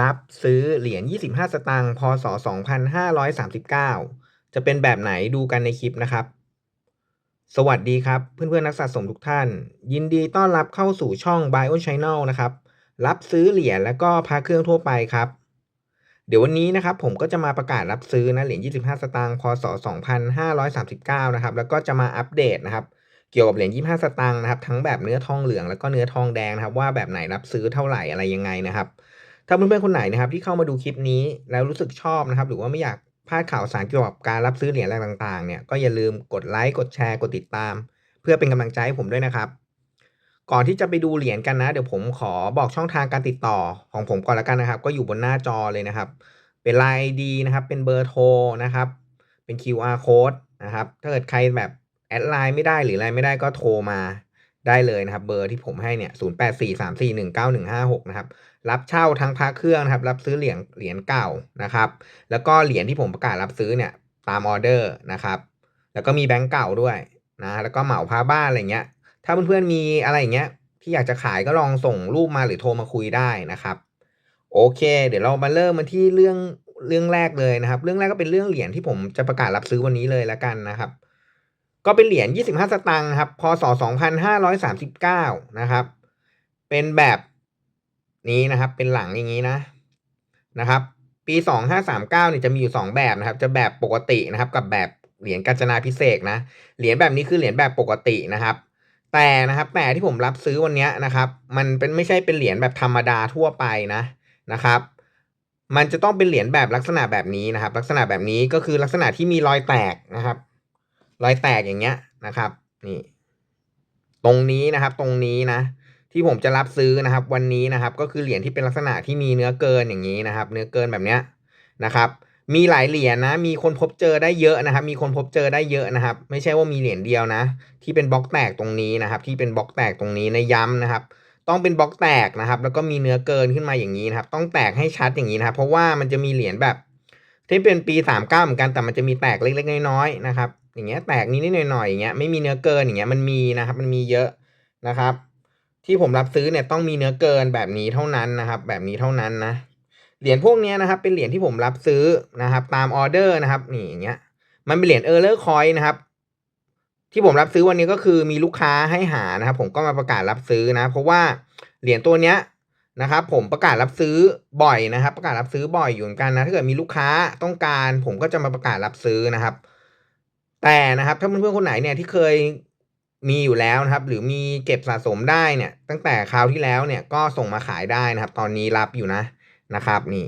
รับซื้อเหรียญ 25 สตางค์ พ.ศ.2539 จะเป็นแบบไหนดูกันในคลิปนะครับ สวัสดีครับ เพื่อนๆนักสะสมทุกท่าน ยินดีต้อนรับเข้าสู่ช่อง Bio Channel นะครับ รับซื้อเหรียญแล้วก็พระเครื่องทั่วไปครับ เดี๋ยววันนี้นะครับผมก็จะมาประกาศรับซื้อนะเหรียญ 25 สตางค์ พ.ศ.2539 นะครับ แล้วก็จะมาอัปเดตนะครับ เกี่ยวกับเหรียญ 25 สตางค์นะครับ ทั้งแบบเนื้อทองเหลืองแล้วก็เนื้อทองแดงนะครับ ว่าแบบไหนรับซื้อเท่าไหร่อะไรยังไงนะครับ ถ้าเพื่อนๆคนไหนนะครับที่เข้ามาดูคลิปนี้แล้วรู้สึกชอบนะครับ หรือว่าไม่อยากพลาดข่าวสารเกี่ยวกับการรับซื้อเหรียญอะไรต่างๆเนี่ยก็อย่าลืมกดไลค์กดแชร์กดติดตาม เพื่อเป็นกำลังใจให้ผมด้วยนะครับ ก่อนที่จะไปดูเหรียญกันนะ เดี๋ยวผมขอบอกช่องทางการติดต่อของผมก่อนละกันนะครับ ก็อยู่บนหน้าจอเลยนะครับ เป็น Line ID นะครับ เป็นเบอร์โทรนะครับ เป็น QR code นะครับ ถ้าเกิดใครแบบแอดไลน์ไม่ได้หรืออะไรไม่ได้ก็โทรมา ได้เลยนะครับ เบอร์ที่ผมให้เนี่ย0843419156นะครับ รับเช่าทั้งพระเครื่องนะครับ รับซื้อเหรียญเหรียญเก่านะครับ แล้วก็เหรียญที่ผมประกาศรับซื้อเนี่ยตามออเดอร์นะครับ แล้วก็มีแบงก์เก่าด้วยนะ แล้วก็เหมาพาบ้านอะไรเงี้ย ถ้าเพื่อนๆมีอะไรอย่างเงี้ยที่อยากจะขายก็ลองส่งรูปมาหรือโทรมาคุยได้นะครับ โอเค เดี๋ยวเรามาเริ่มมาที่เรื่องเรื่องแรกเลยนะครับ เรื่องแรกก็เป็นเรื่องเหรียญที่ผมจะประกาศรับซื้อวันนี้เลยแล้วกันนะครับ ก็เป็นเหรียญ 25 สตางค์ครับ พศ 2539 นะครับ เป็นแบบนี้นะครับ เป็นหลังอย่างนี้นะ นะครับ ปี 2539เนี่ยจะมีอยู่ 2 แบบนะครับ จะแบบปกตินะครับ กับแบบเหรียญกาญจนาพิเศษนะ เหรียญแบบนี้คือเหรียญแบบปกตินะครับ แต่นะครับ แต่ที่ผมรับซื้อวันนี้นะครับ มันเป็นไม่ใช่เป็นเหรียญแบบธรรมดาทั่วไปนะนะครับ มันจะต้องเป็นเหรียญแบบลักษณะแบบนี้นะครับ ลักษณะแบบนี้ก็คือลักษณะที่มีรอยแตกนะครับ รอยแตกอย่างเงี้ยนะครับ นี่ ตรงนี้นะครับ ตรงนี้นะ ที่ผมจะรับซื้อนะครับ วันนี้นะครับ ก็คือเหรียญที่เป็นลักษณะที่มีเนื้อเกินอย่างนี้นะครับ เนื้อเกินแบบเนี้ยนะครับ มีหลายเหรียญนะ มีคนพบเจอได้เยอะนะครับ มีคนพบเจอได้เยอะนะครับ ไม่ใช่ว่ามีเหรียญเดียวนะ ที่เป็นบล็อกแตกตรงนี้นะครับ ที่เป็นบล็อกแตกตรงนี้ในะย้ำนะครับต้องเป็นบล็อกแตกนะครับ แล้วก็มีเนื้อเกินขึ้นมาอย่างนี้นะครับ ต้องแตกให้ชัดอย่างนี้นะครับ เพราะว่ามันจะมีเหรียญแบบที่เป็นปีสามเก้าเหมือนกันแต่มันจะมีแตกเล็กๆน้อยๆนะครับ อย่างเงี้ยแตกนิดๆหน่อยๆอย่างเงี้ยไม่มีเนื้อเกินอย่างเงี้ยมันมีนะครับ มันมีเยอะนะครับ ที่ผมรับซื้อเนี่ยต้องมีเนื้อเกินแบบนี้เท่านั้นนะครับ แบบนี้เท่านั้นนะเหรียญพวกนี้นะครับ เป็นเหรียญที่ผมรับซื้อนะครับ ตามออเดอร์นะครับ นี่อย่างเงี้ย มันเป็นเหรียญเออร์เลอร์คอยนะครับ ที่ผมรับซื้อวันนี้ก็คือมีลูกค้าให้หานะครับ ผมก็มาประกาศรับซื้อนะ เพราะว่าเหรียญตัวเนี้ยนะครับ ผมประกาศรับซื้อบ่อยนะครับ ประกาศรับซื้อบ่อยอยู่เหมือนกันนะถ้าเกิดมีลูกค้าต้องการ ผมก็จะมาประกาศรับซื้อนะครับ แต่นะครับถ้าเพื่อนๆคนไหนเนี่ยที่เคยมีอยู่แล้วนะครับ หรือมีเก็บสะสมได้เนี่ย ตั้งแต่คราวที่แล้วเนี่ยก็ส่งมาขายได้นะครับ ตอนนี้รับอยู่นะนะครับนี่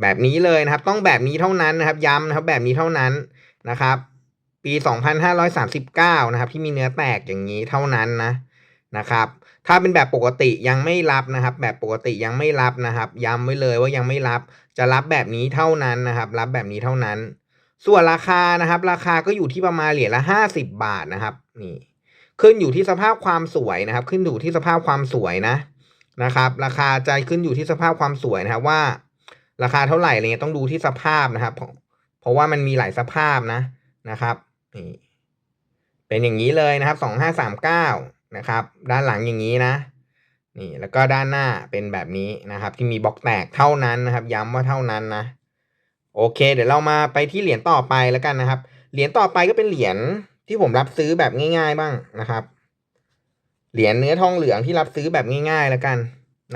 แบบนี้เลยนะครับ ต้องแบบนี้เท่านั้นนะครับ ย้ำนะครับแบบนี้เท่านั้นนะครับ ปี 2539 นะครับ ที่มีเนื้อแตกอย่างนี้เท่านั้นนะนะครับ ถ้าเป็นแบบปกติยังไม่รับนะครับ แบบปกติยังไม่รับนะครับ ย้ำไว้เลยว่ายังไม่รับจะรับแบบนี้เท่านั้นนะครับ รับแบบนี้เท่านั้น ส่วนราคานะครับ ราคาก็อยู่ที่ประมาณเหรียญละห้าสิบบาทนะครับ นี่ ขึ้นอยู่ที่สภาพความสวยนะครับ ขึ้นอยู่ที่สภาพความสวยนะนะครับ ราคาจะขึ้นอยู่ที่สภาพความสวยนะครับว่า ราคาเท่าไหร่อะไรเงี้ยต้องดูที่สภาพนะครับ เพราะเพราะว่ามันมีหลายสภาพนะนะครับนี่เป็นอย่างนี้เลยนะครับสองห้าสามเก้านะครับ ด้านหลังอย่างนี้นะ นี่แล้วก็ด้านหน้าเป็นแบบนี้นะครับ ที่มีบล็อกแตกเท่านั้นนะครับ ย้ำว่าเท่านั้นนะ โอเค เดี๋ยวเรามาไปที่เหรียญต่อไปแล้วกันนะครับ เหรียญต่อไปก็เป็นเหรียญที่ผมรับซื้อแบบง่าย ๆ บ้างนะครับ เหรียญเนื้อทองเหลืองที่รับซื้อแบบง่าย ๆ แล้วกัน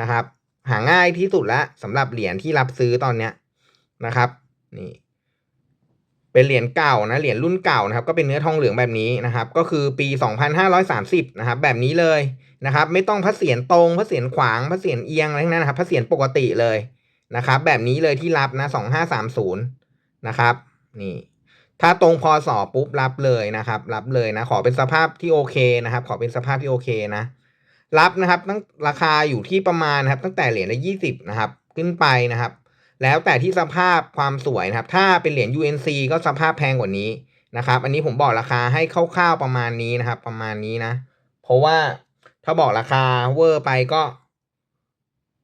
นะครับ หาง่ายที่สุดละสำหรับเหรียญที่รับซื้อตอนเนี้ยนะครับ นี่ เป็นเหรียญเก่านะ เหรียญรุ่นเก่านะครับ ก็เป็นเนื้อทองเหลืองแบบนี้นะครับ ก็คือปี 2530 นะครับ แบบนี้เลยนะครับ ไม่ต้องพระเศียรตรงพระเศียรขวางพระเศียรเอียงอะไรทั้งนั้นนะครับพระเศียรปกติเลย นะครับ แบบนี้เลยที่รับนะ2530นะครับ นี่ ถ้าตรงพศปุ๊บรับเลยนะครับ รับเลยนะ ขอเป็นสภาพที่โอเคนะครับ ขอเป็นสภาพที่โอเคนะ รับนะครับ ตั้งราคาอยู่ที่ประมาณนะครับ ตั้งแต่เหรียญละยี่สิบนะครับ ขึ้นไปนะครับ แล้วแต่ที่สภาพความสวยนะครับ ถ้าเป็นเหรียญ UNC ก็สภาพแพงกว่านี้นะครับ อันนี้ผมบอกราคาให้คร่าวๆประมาณนี้นะครับ ประมาณนี้นะ เพราะว่าถ้าบอกราคาเวอร์ไปก็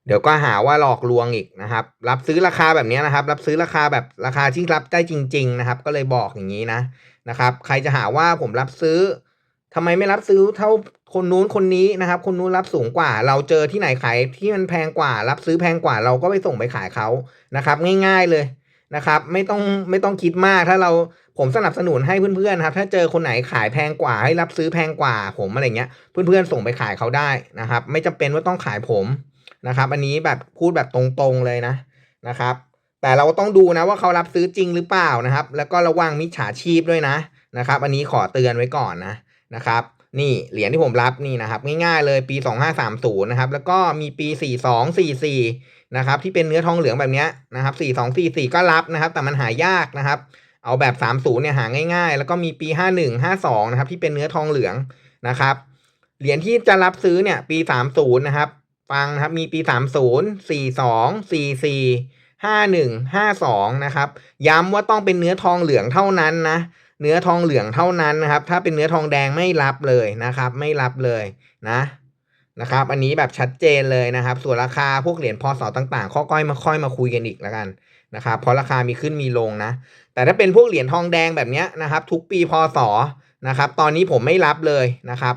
เดี๋ยวก็หาว่าหลอกลวงอีกนะครับ รับซื้อราคาแบบนี้นะครับ รับซื้อราคาแบบราคาที่รับได้จริง ๆ นะครับ ก็เลยบอกอย่างนี้นะนะครับ ใครจะหาว่าผมรับซื้อทำไมไม่รับซื้อเท่าคนนู้นคนนี้นะครับ คนนู้นรับสูงกว่า เราเจอที่ไหนขายที่มันแพงกว่า รับซื้อแพงกว่าเราก็ไปส่งไปขายเขานะครับ ง่าย ๆเลยนะครับ ไม่ต้องไม่ต้องคิดมากถ้าเราผมสนับสนุนให้เพื่อนๆนครับ ถ้าเจอคนไหนขายแพงกว่า ให้รับซื้อแพงกว่า ผมอะไรเงี้ย เพื่อนๆส่งไปขายเขาได้นะครับ ไม่จำเป็นว่าต้องขายผม นะครับ อันนี้แบบพูดแบบตรงๆเลยนะนะครับ แต่เราต้องดูนะว่าเขารับซื้อจริงหรือเปล่านะครับ แล้วก็ระวังมิจฉาชีพด้วยนะนะครับ อันนี้ขอเตือนไว้ก่อนนะนะครับนี่เหรียญที่ผมรับนี่นะครับง่ายๆเลยปี 2530นะครับแล้วก็มีปี 4244นะครับที่เป็นเนื้อทองเหลืองแบบนี้นะครับ4244 ก็รับนะครับ แต่มันหายากนะครับ เอาแบบ 30เนี่ยหาง่าย ๆ แล้วก็มีปี 51 52นะครับที่เป็นเนื้อทองเหลืองนะครับเหรียญที่จะรับซื้อเนี่ยปี 30นะครับ ฟังนะครับมีปี 30 42 44 51 52 นะครับ ย้ำว่าต้องเป็นเนื้อทองเหลืองเท่านั้นนะ เนื้อทองเหลืองเท่านั้นนะครับ ถ้าเป็นเนื้อทองแดงไม่รับเลยนะครับ ไม่รับเลยนะนะครับ อันนี้แบบชัดเจนเลยนะครับ ส่วนราคาพวกเหรียญพศต่างๆ ข้อก้อยมาค่อยมาคุยกันอีกแล้วกันนะครับ เพราะราคามีขึ้นมีลงนะ แต่ถ้าเป็นพวกเหรียญทองแดงแบบนี้นะครับ ทุกปีพศนะครับ ตอนนี้ผมไม่รับเลยนะครับ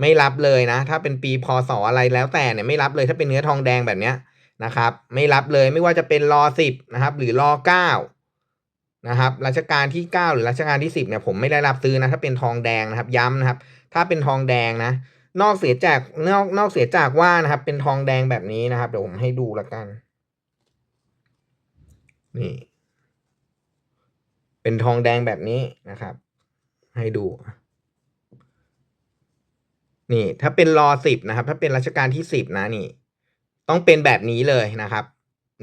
ไม่รับเลยนะ ถ้าเป็นปีพศอะไรแล้วแต่เนี่ยไม่รับเลยถ้าเป็นเนื้อทองแดงแบบเนี้ยนะครับ ไม่รับเลยไม่ว่าจะเป็นรอสิบนะครับ หรือรอเก้านะครับรัชกาลที่เก้าหรือรัชกาลที่สิบเนี่ยผมไม่ได้รับซื้อนะถ้าเป็นทองแดงนะครับย้ำนะครับ ถ้าเป็นทองแดงนะ นอกเสียจากนอกนอกเสียจากว่านะครับ เป็นทองแดงแบบนี้นะครับเดี๋ยวผมให้ดูละกัน นี่ เป็นทองแดงแบบนี้นะครับ ให้ดู นี่ ถ้าเป็นรอสิบนะครับ ถ้าเป็นรัชกาลที่สิบนะนี่ ต้องเป็นแบบนี้เลยนะครับ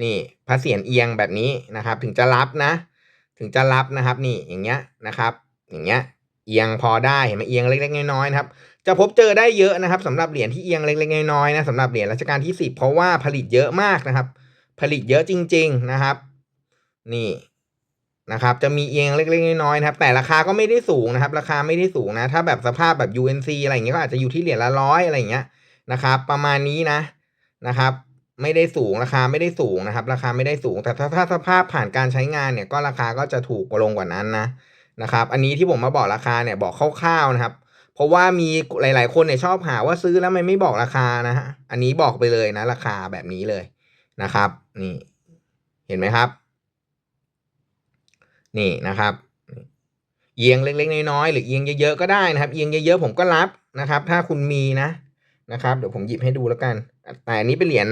นี่พระเศียรเอียงแบบนี้นะครับ ถึงจะรับนะ ถึงจะรับนะครับ นี่อย่างเงี้ยนะครับ อย่างเงี้ยเอียงพอได้เห็นไหมเอียงเล็กๆน้อยๆนะครับ จะพบเจอได้เยอะนะครับสำหรับเหรียญที่เอียงเล็กๆน้อยๆนะสำหรับเหรียญรัชกาลที่สิบเพราะว่าผลิตเยอะมากนะครับ ผลิตเยอะจริง ๆนะครับ นี่ นะครับจะมีเอียงเล็กๆน้อยๆนะครับแต่ราคาก็ไม่ได้สูงนะครับ ราคาไม่ได้สูงนะ ถ้าแบบสภาพแบบ UNC อะไรอย่างเงี้ยก็อาจจะอยู่ที่เหรียญละร้อยอะไรอย่างเงี้ยนะครับ ประมาณนี้นะนะครับ ไม่ได้สูงราคาไม่ได้สูงนะครับ ราคาไม่ได้สูง แต่ถ้าถ้าสภาพผ่านการใช้งานเนี่ยก็ราคาก็จะถูกลงกว่านั้นนะนะครับ อันนี้ที่ผมมาบอกราคาเนี่ยบอกคร่าวๆนะครับ เพราะว่ามีหลาย ๆ คนเนี่ยชอบหาว่าซื้อแล้วมันไม่บอกราคานะฮะอันนี้บอกไปเลยนะ ราคาแบบนี้เลยนะครับ นี่เห็นไหมครับ นี่นะครับเอียงเล็กๆน้อยๆหรือเอียงเยอะๆก็ได้นะครับ เอียงเยอะๆผมก็รับนะครับ ถ้าคุณมีนะนะครับเดี๋ยวผมหยิบให้ดูแล้วกัน แต่อันนี้เป็นเหรียญ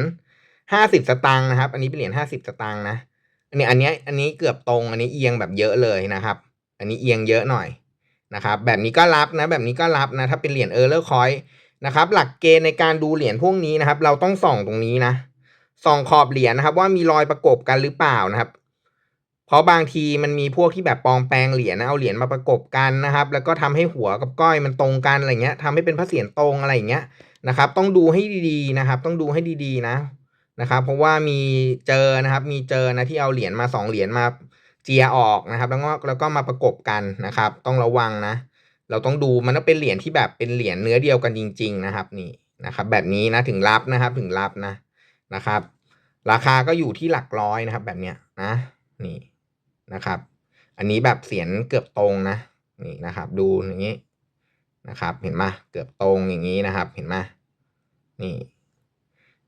ห้าสิบสตางค์นะครับ อันนี้เป็นเหรียญห้าสิบสตางค์นะอันนี้อันนี้อันนี้เกือบตรงอันนี้เอียงแบบเยอะเลยนะครับ อันนี้เอียงเยอะหน่อยนะครับ แบบนี้ก็รับนะ แบบนี้ก็รับนะ ถ้าเป็นเหรียญเออร์เลอร์คอยนะครับ หลักเกณฑ์ในการดูเหรียญพวกนี้นะครับ เราต้องส่องตรงนี้นะส่องขอบเหรียญนะครับ ว่ามีรอยประกบกันหรือเปล่านะครับ เพราะบางทีมันมีพวกที่แบบปลอมแปลงเหรียญนะเอาเหรียญมาประกบกันนะครับ แล้วก็ทำให้หัวกับก้อยมันตรงกันอะไรเงี้ยทำให้เป็นพระเศียรตรงอะไรอย่างเงี้ยนะครับ ต้องดูให้ดีๆนะครับ ต้องดูให้ดีๆนะนะครับ เพราะว่ามีเจอนะครับ มีเจอนะที่เอาเหรียญมาสองเหรียญมาเจียออกนะครับ แล้วก็แล้วก็มาประกบกันนะครับ ต้องระวังนะ เราต้องดูมันต้องเป็นเหรียญที่แบบเป็นเหรียญเนื้อเดียวกันจริง ๆ นะครับ นี่นะครับ แบบนี้นะถึงรับนะครับ ถึงรับนะนะครับ ราคาก็อยู่ที่หลักร้อยนะครับ แบบเนี้ยนะนี่ นะครับ อันนี้แบบเสียนเกือบตรงนะนี่นะครับ ดูอย่างนี้นะครับ เห็นไหมเกือบตรงอย่างนี้นะครับ เห็นไหมนี่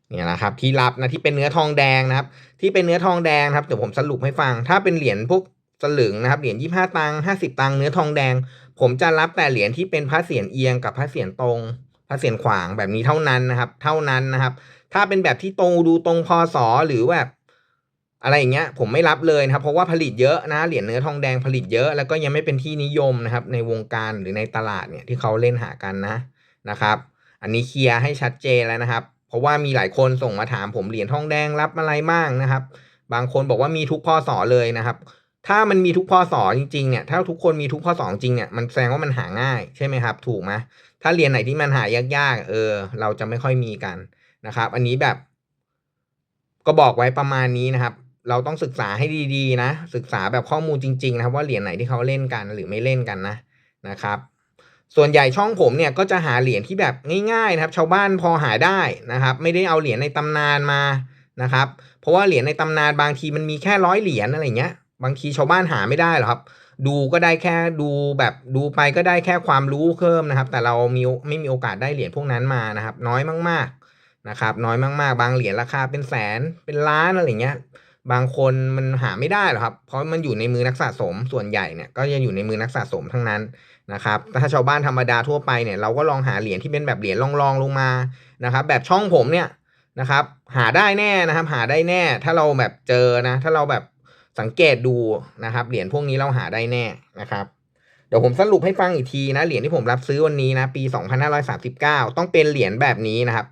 เนี่ยนะครับที่รับนะที่เป็นเนื้อทองแดงนะครับ ที่เป็นเนื้อทองแดงครับเดี๋ยวผมสรุปให้ฟัง ถ้าเป็นเหรียญพวกสลึงนะครับเหรียญยี่ห้าตังค์ห้าสิบตังค์เนื้อทองแดง ผมจะรับแต่เหรียญที่เป็นพระเศียรเอียงกับพระเศียรตรงพระเศียรขวางแบบนี้เท่านั้นนะครับ เท่านั้นนะครับ ถ้าเป็นแบบที่ตรงดูตรงพศหรือแบบ อะไรอย่างเงี้ยผมไม่รับเลยนะครับเพราะว่าผลิตเยอะนะเหรียญเนื้อทองแดงผลิตเยอะ แล้วก็ยังไม่เป็นที่นิยมนะครับในวงการหรือในตลาดเนี่ยที่เขาเล่นหากันนะนะครับ อันนี้เคลียร์ให้ชัดเจนแล้วนะครับ เพราะว่ามีหลายคนส่งมาถามผมเหรียญทองแดงรับอะไรบ้างนะครับ บางคนบอกว่ามีทุกพศเลยนะครับ ถ้ามันมีทุกพศจริงๆเนี่ยถ้าทุกคนมีทุกพศจริงเนี่ยมันแสดงว่ามันหาง่ายใช่ไหมครับ ถูกไหมถ้าเหรียญไหนที่มันหายากๆเออ เราจะไม่ค่อยมีกันนะครับ อันนี้แบบ ก็บอกไว้ประมาณนี้นะครับ เราต้องศึกษาให้ดีๆนะ ศึกษาแบบข้อมูลจริง ๆ นะครับว่าเหรียญไหนที่เขาเล่นกันหรือไม่เล่นกันนะนะครับ ส่วนใหญ่ช่องผมเนี่ยก็จะหาเหรียญที่แบบง่ายๆนะครับ ชาวบ้านพอหาได้นะครับ ไม่ได้เอาเหรียญในตำนานมานะครับ เพราะว่าเหรียญในตำนานบางทีมันมีแค่ร้อยเหรียญอะไรเงี้ย บางทีชาวบ้านหาไม่ได้หรอกครับ ดูก็ได้แค่ดูแบบดูไปก็ได้แค่ความรู้เพิ่มนะครับ แต่เรามีไม่มีโอกาสได้เหรียญพวกนั้นมานะครับ น้อยมากๆนะครับ น้อยมากๆ บางเหรียญราคาเป็นแสนเป็นล้านอะไรเงี้ย บางคนมันหาไม่ได้หรอกครับ เพราะมันอยู่ในมือนักสะสมส่วนใหญ่เนี่ยก็จะอยู่ในมือนักสะสมทั้งนั้นนะครับถ้าชาวบ้านธรรมดาทั่วไปเนี่ยเราก็ลองหาเหรียญที่เป็นแบบเหรียญรองๆลงมานะครับแบบช่องผมเนี่ยนะครับหาได้แน่นะครับหาได้แน่ ถ้าเราแบบเจอนะถ้าเราแบบสังเกตดูนะครับเหรียญพวกนี้เราหาได้แน่นะครับเดี๋ยวผมสรุปให้ฟังอีกทีนะเหรียญที่ผมรับซื้อวันนี้นะปี 2539 ต้องเป็นเหรียญแบบนี้นะครับ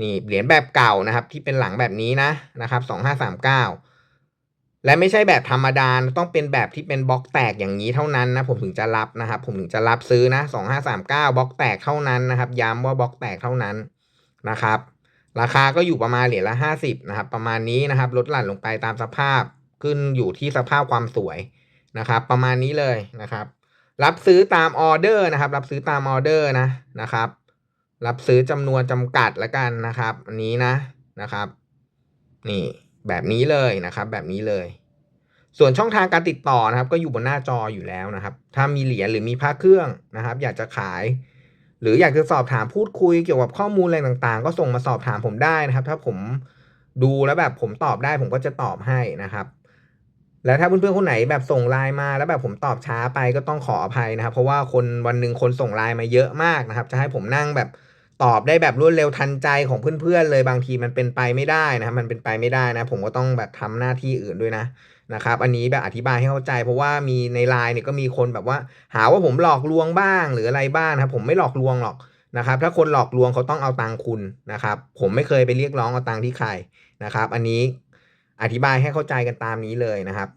นี่เหรียญแบบเก่านะครับที่เป็นหลังแบบนี้นะนะครับ2539 และไม่ใช่แบบธรรมดาต้องเป็นแบบที่เป็นบล็อกแตกอย่างนี้เท่านั้นนะผมถึงจะรับนะครับผมถึงจะรับซื้อนะ2539บล็อกแตกเท่านั้นนะครับย้ำว่าบล็อกแตกเท่านั้นนะครับ ราคาก็อยู่ประมาณเหรียญละ50นะครับประมาณนี้นะครับลดหลั่นลงไปตามสภาพขึ้นอยู่ที่สภาพความสวยนะครับ ประมาณนี้เลยนะครับ รับซื้อตามออเดอร์นะครับ รับซื้อตามออเดอร์นะนะครับ รับซื้อจำนวนจำกัดล้วกันนะครับ อันนี้นะนะครับ นี่ แบบนี้เลยนะครับ แบบนี้เลย ส่วนช่องทางการติดต่อนะครับ ก็อยู่บนหน้าจออยู่แล้วนะครับ ถ้ามีเหรียญหรือมีพระเครื่องนะครับ อยากจะขาย หรืออยากจะสอบถามพูดคุยเกี่ยวกับข้อมูลอะไรต่างๆ ก็ส่งมาสอบถามผมได้นะครับ ถ้าผมดูแล้วแบบผมตอบได้ผมก็จะตอบให้นะครับ แล้วถ้าเพื่อนๆคนไหนแบบส่งไลน์มาแล้วแบบผมตอบช้าไปก็ต้องขออภัยนะครับ เพราะว่าคนวันหนึ่งคนส่งไลน์มาเยอะมากนะครับ จะให้ผมนั่งแบบ ตอบได้แบบรวดเร็วทันใจของเพื่อนๆเลยบางทีมันเป็นไปไม่ได้นะครับมันเป็นไปไม่ได้นะ ผมก็ต้องแบบทำหน้าที่อื่นด้วยนะนะครับ อันนี้แบบอธิบายให้เข้าใจ เพราะว่ามีในไลน์เนี่ยก็มีคนแบบว่า หาว่าผมหลอกลวงบ้างหรืออะไรบ้างครับผมไม่หลอกลวงหรอกนะครับ ถ้าคนหลอกลวงเขาต้องเอาตังคุณนะครับ ผมไม่เคยไปเรียกร้องเอาตังที่ใครนะครับ อันนี้อธิบายให้เข้าใจกันตามนี้เลยนะครับ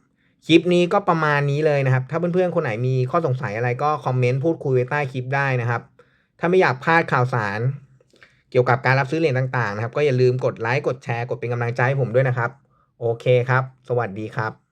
คลิปนี้ก็ประมาณนี้เลยนะครับ ถ้าเพื่อนๆคนไหนมีข้อสงสัยอะไรก็คอมเมนต์พูดคุยไว้ใต้คลิปได้นะครับ ถ้าไม่อยากพลาดข่าวสาร เกี่ยวกับการรับซื้อเหรียญต่างๆนะครับ ก็อย่าลืมกดไลค์กดแชร์กดเป็นกำลังใจให้ผมด้วยนะครับ โอเคครับ สวัสดีครับ